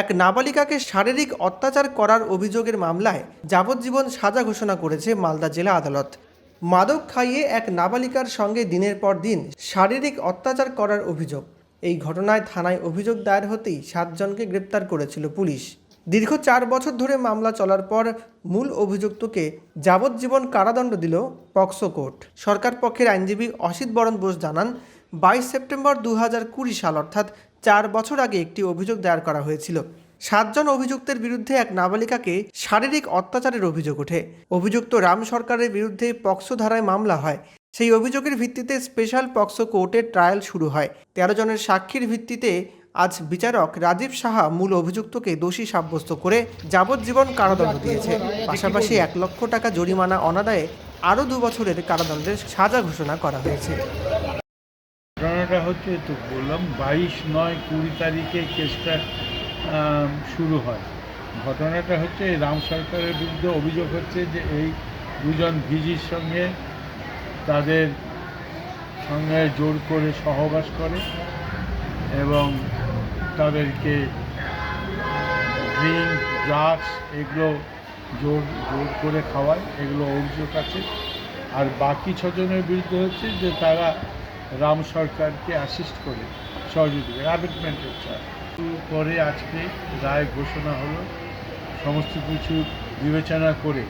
এক নাবালিকাকে শারীরিক অত্যাচার করার অভিযোগের মামলায় যাবজ্জীবন সাজা ঘোষণা করেছে মালদা জেলা আদালত। মাদক খাইয়ে এক নাবালিকার সঙ্গে দিনের পর দিন শারীরিক অত্যাচার করার অভিযোগ। এই ঘটনায় থানায় অভিযোগ দায়ের হতেই সাতজনকে গ্রেপ্তার করেছিল পুলিশ। দীর্ঘ চার বছর ধরে মামলা চলার পর মূল অভিযুক্তকে যাবজ্জীবন কারাদণ্ড দিল পক্সো কোর্ট। সরকার পক্ষের আইনজীবী অসিত বরণ বোস জানান বাইশ সেপ্টেম্বর দু হাজার কুড়ি সাল, অর্থাৎ চার বছর আগে একটি অভিযোগ দায়ের করা হয়েছিল। সাতজন অভিযুক্তের বিরুদ্ধে এক নাবালিকাকে শারীরিক অত্যাচারের অভিযোগ ওঠে। অভিযুক্ত রাম সরকারের বিরুদ্ধে পক্সো ধারায় মামলা হয়। সেই অভিযোগের ভিত্তিতে স্পেশাল পক্সো কোর্টের ট্রায়াল শুরু হয়। তেরো জনের সাক্ষীর ভিত্তিতে আজ বিচারক রাজীব সাহা মূল অভিযুক্তকে দোষী সাব্যস্ত করে যাবজ্জীবন কারাদণ্ড দিয়েছে। পাশাপাশি এক লক্ষ টাকা জরিমানা অনাদায়ে আরও দু বছরের কারাদণ্ডের সাজা ঘোষণা করা হয়েছে। ঘটনাটা হচ্ছে তো বললাম, বাইশ নয় কুড়ি তারিখে কেসটা শুরু হয়। ঘটনাটা হচ্ছে রাম সরকারের বিরুদ্ধে অভিযোগ হচ্ছে যে এই দুজন ভিজির সঙ্গে তাদের সঙ্গে জোর করে সহবাস করে এবং তাদেরকে ড্রিঙ্ক, ড্রাগস এগুলো জোর জোর করে খাওয়ায়, এগুলো অভিযোগ আছে। আর বাকি ছজনের বিরুদ্ধে হচ্ছে যে তারা রাম সরকারকে অ্যাসিস্ট করে সহযোগিতা অ্যাবেটমেন্টের চায় পরে আজকে রায় ঘোষণা হলো। সমস্ত কিছু বিবেচনা করে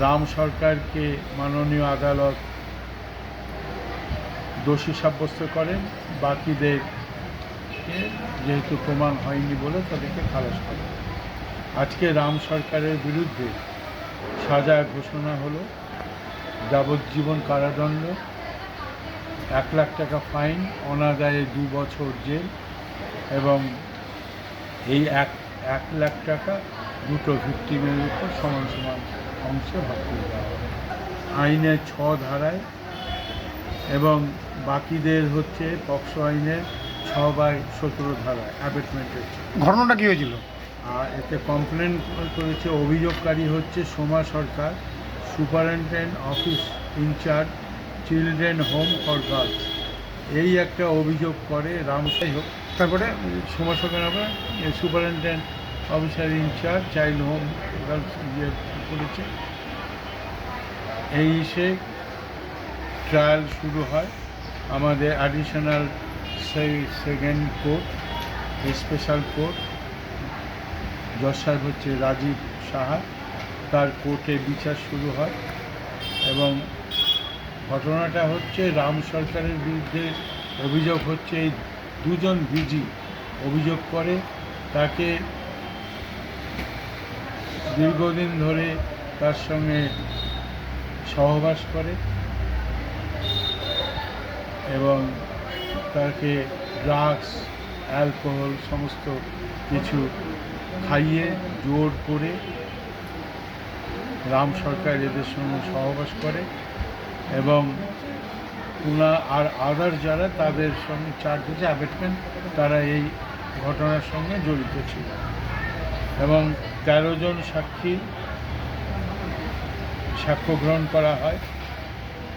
রাম সরকারকে মাননীয় আদালত দোষী সাব্যস্ত করেন। বাকিদের যেহেতু প্রমাণ হয়নি বলে তাদেরকে খালাস করে আজকে রাম সরকারের বিরুদ্ধে সাজা ঘোষণা হলো। যাবজ্জীবন কারাদণ্ড। এক লাখ টাকা ফাইন অনাদায়ে দু বছর জেল এবং এই এক এক লাখ টাকা দুটো ভিক্টিমের উপর সমান সমান অংশে ভাগ করে দেওয়া হবে। আইনের ছ ধারায় এবং বাকিদের হচ্ছে পক্সো আইনের ছ বাই সতেরো ধারায় অ্যাবেটমেন্টের ঘটনাটা কি হয়েছিল? আর এতে কমপ্লেন করেছে অভিযোগকারী হচ্ছে Soma Sarkar superintendent office in charge children home for girls এই একটা অভিযোগ করে রামসাই হোক, তারপরে Soma Sarkar superintendent officer in charge child home girls ইয়ে করেছে। এই সে ট্রায়াল শুরু হয়। আমাদের additional second court special court জজ সাহেব হচ্ছে রাজীব সাহা, তার কোর্টে বিচার শুরু হয় এবং ঘটনাটা হচ্ছে রাম সরকারের বিরুদ্ধে অভিযোগ হচ্ছে এই দুজন বিজি অভিযোগ করে। তাকে দীর্ঘদিন ধরে তার সঙ্গে সহবাস করে এবং তাকে ড্রাগস, অ্যালকোহল সমস্ত কিছু খাইয়ে, জোর করে রাম সরকার এদের সঙ্গে সহবাস করে। এবং উনা আর আদার যারা তাদের সঙ্গে চার্জ অ্যাবেটমেন্ট তারা এই ঘটনার সঙ্গে জড়িত ছিল। এবং তেরো জন সাক্ষী সাক্ষ্য গ্রহণ করা হয়।